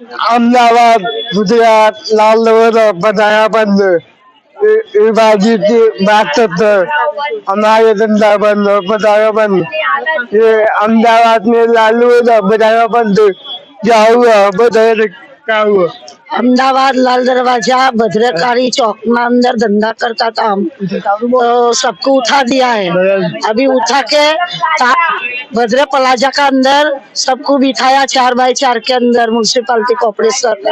અમદાવાદ, ગુજરાત લાલ દોરા બધા. બંધ એ બાજી કી વાત બધા બંધ. એ અમદાવાદ ને લાલ દોરા બધા. બંધ જાવ બધા કાવ अहमदाबाद लाल दरवाजा भद्रकाली चौक में अंदर धंधा करता था हम तो सबको उठा दिया है अभी उठा के ता- भद्र प्लाजा का अंदर सबको बिठाया चार बाय चार के अंदर म्युनिसिपालिटी કોર્પોરેશન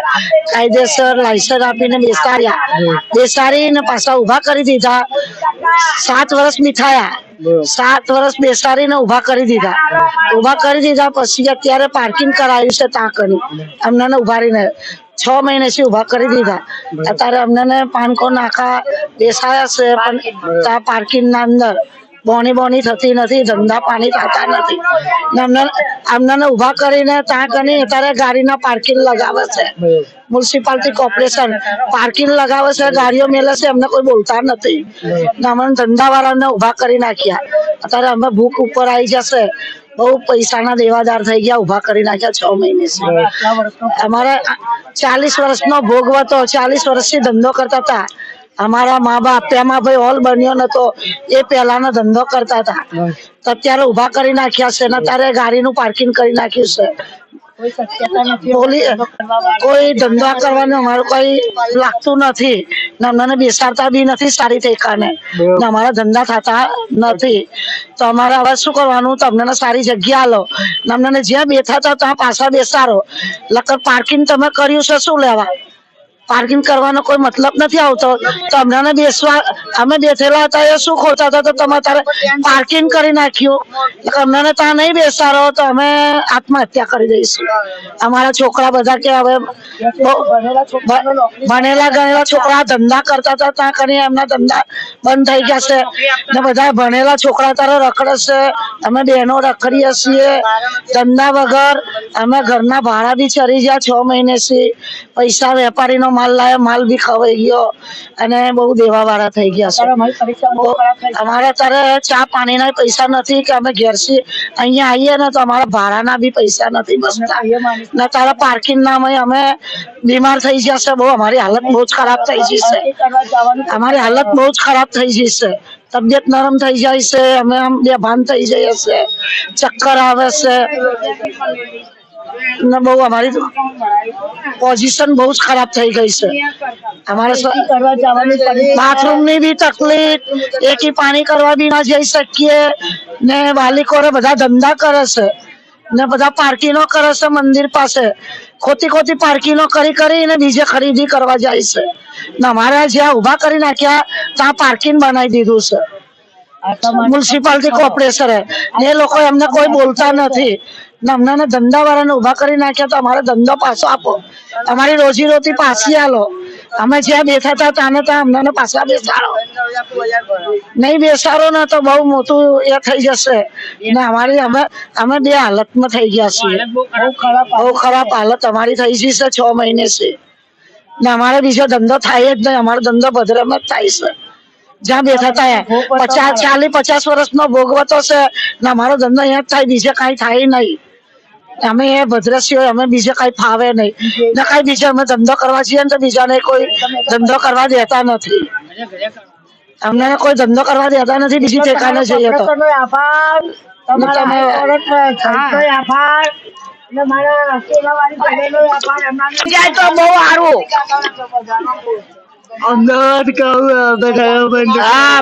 કાયદેસર લાયસન્સ આપીને બેસાડ્યા બેસાડીને પાછા ઉભા કરી દીધા સાત વર્ષ બિઠાયા સાત વર્ષ બેસાડીને ઉભા કરી દીધા ઉભા કરી દીધા પછી અત્યારે પાર્કિંગ કરાવ્યું છે ત્યાં કરી અમને ઉભા છ મહિનેથી ઊભા કરી દીધા. અત્યારે અમને પાનકો નાકા બેસાયા છે પણ ત્યાં પાર્કિંગ ના અંદર બોની બોની થતી નથી ધંધા પાણી થતા નથી. અમને અમને ઊભા કરીને ત્યાં કરી અત્યારે ગાડીના પાર્કિંગ લગાવે છે. મ્યુનિસિપાલિટી કોર્પોરેશન પાર્કિંગ લગાવે છે ગાડીઓ મેલે છે અમને કોઈ બોલતા નથી. ને અમને ધંધા વાળાને ઊભા કરી નાખ્યા. અત્યારે અમે ભૂખ ઉપર આવી જશે. બહુ પૈસાના દેવાદાર થઈ ગયા ઊભા કરી નાખ્યા છ મહિને અમારા ચાલીસ વર્ષનો ભોગવતો ચાલીસ વર્ષથી ધંધો કરતા હતા. અમારા મા બાપ તેમાં ભાઈ હોલ બન્યો નતો એ પહેલાનો ધંધો કરતા હતા. તો અત્યારે ઊભા કરી નાખ્યા છે ને અત્યારે ગાડીનું પાર્કિંગ કરી નાખ્યું છે. કોઈ ધંધા કરવાનું અમારું કઈ લાગતું નથી. ને અમને બેસાડતા બી નથી સારી ઠેકાને અમારા ધંધા થતા નથી. તો અમારે હવે શું કરવાનું? તમને સારી જગ્યા લો ને અમને જ્યાં બેઠા હતા ત્યાં પાછા બેસાડો. લગભગ પાર્કિંગ તમે કર્યું છે શું લેવા? પાર્કિંગ કરવાનો કોઈ મતલબ નથી આવતો. તો અમને બેસવા અમે બેઠેલા હતા, એ શું ખોટા હતા? તો તમે તારે પાર્કિંગ કરી નાખ્યું. તમને ત્યાં નહીં બેસતા રહો, તો અમે આત્મહત્યા કરી દઈશું. અમારા છોકરા બધા કે હવે ભણેલા ગણેલા છોકરા ધંધા કરતા હતા, ત્યાં કરી એમના ધંધા બંધ થઈ ગયા છે. ને બધા ભણેલા છોકરા તારે રખડે છે. અમે બહેનો રખડીએ છીએ. ધંધા વગર અમે ઘરના ભાડા બી ચડી ગયા છ મહિનેથી પૈસા વેપારીનો માલ લાય માલ બી ખવાઈ ગયો અને બહુ દેવા વાળા થઈ ગયા છે. અમારે તારે ચા પાણીના પૈસા નથી કે અમે ઘેરથી અહીંયા આવીએ ને તો અમારા ભાડાના બી પૈસા નથી બસતા. ને તારા પાર્કિંગ ના અમે બીમાર થઈ છે બહુ. અમારી હાલત બહુ જ ખરાબ થઈ જશે અમારી હાલત બહુ જ ખરાબ થઈ જશે તબિયત નરમ થઈ જાય છે. અમે આમ બેભાન થઈ જઈએ છે ચક્કર આવે છે. ને બહુ અમારી પોઝિશન બહુ જ ખરાબ થઈ ગઈ છે. અમારે બાથરૂમની બી તકલીફ એકી પાણી કરવા બી ના જઈ શકીએ. ને વાલીકોરે બધા ધંધા કરે છે. ને બધા પાર્કિંગો કરે છે મંદિર પાસે. ખોટી ખોટી પાર્કિંગો કરી કરીને બીજે ખરીદી કરવા જાય છે. ને અમારે જ્યાં ઊભા કરી નાખ્યા ત્યાં પાર્કિંગ બનાવી દીધું છે. મ્યુનિસિપાલિટી કોર્પોરેશને એ લોકો એમને કોઈ બોલતા નથી. ને અમને ધંધા વાળાને ઊભા કરી નાખ્યા તો અમારો ધંધો પાછો આપો. અમારી રોજી રોટી પાછી આલો. અમે જ્યાં બેઠા હતા ત્યાં ત્યાં અમને પાછા બેસાડો. નહીં બેસાડો ને તો બહુ મોટું એ થઈ જશે. ને અમારી અમે અમે બે હાલતમાં થઈ ગયા છીએ. બહુ ખરાબ હાલત અમારી થઈ ગઈ છે છ મહિને છે ને અમારે બીજો ધંધો થાય જ નહીં. અમારો ધંધો ભદ્રમાં જ થાય છે. જ્યાં બેઠા હતા પચાસ ચાલીસ પચાસ વર્ષનો ભોગવતો છે. ને અમારો ધંધો અહીંયા જ થાય. બીજે કઈ થાય નહીં. અમે એ ભદ્રસીઓ અમે બીજે કઈ ફાવે નહીં. ને કઈ બીજે અમે ધંધો કરવા છીએ ને તો બીજાને કોઈ ધંધો કરવા દેતા નથી. અમને કોઈ ધંધો કરવા દેતા નથી બીજી ઠેકાને જઈએ તો. આભાર. તમે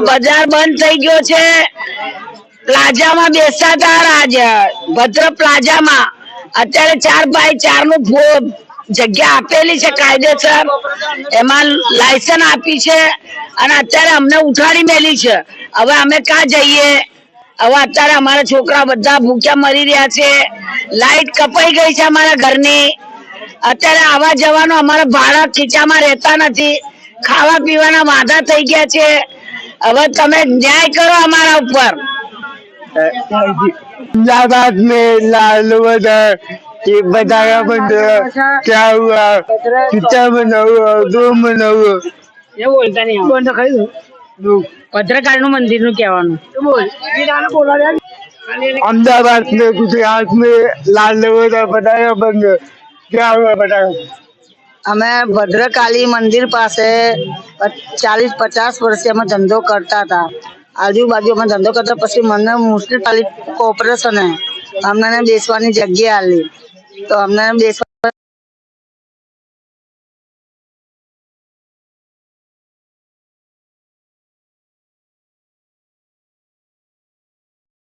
બજાર બંધ થઈ ગયો છે. પ્લાઝામાં બેસાતા રાજ ભદ્ર પ્લાઝામાં. અત્યારે ચાર બાય ચારનું જગ્યા આપેલી છે કાયદેસર. એમાં લાયસન્સ આપી છે અને અત્યારે અમને ઉઠાડી મેલી છે. હવે અમે ક્યાં જઈએ? હવે અત્યારે અમારા છોકરા બધા ભૂખ્યા મરી રહ્યા છે. લાઈટ કપાઈ ગઈ છે અમારા ઘરની. અત્યારે આવા જવાનું અમારા ભાડા ખીચામાં રહેતા નથી. ખાવા પીવાના વાંધા થઈ ગયા છે. હવે તમે ન્યાય કરો અમારા ઉપર. अहमदाबाद में लालू ये बताया बंद क्या हुआ कितना बना हुआ दो बना हुआ એ બોલતા નહીં दो ભદ્રકાળી નું મંદિર નું કહેવાનું अहमदाबाद में गुजरात में लाल बताया बंद ક્યાં આવે બધા અમે ભદ્રકાલી મંદિર પાસે ચાલીસ પચાસ વર્ષથી અમે ધંધો કરતા હતા આજુબાજુ અમે ધંધો કરતા પછી મને મ્યુનિસિપાલિટી કોર્પોરેશને અમને બેસવાની જગ્યા આલી. તો અમને બેસવા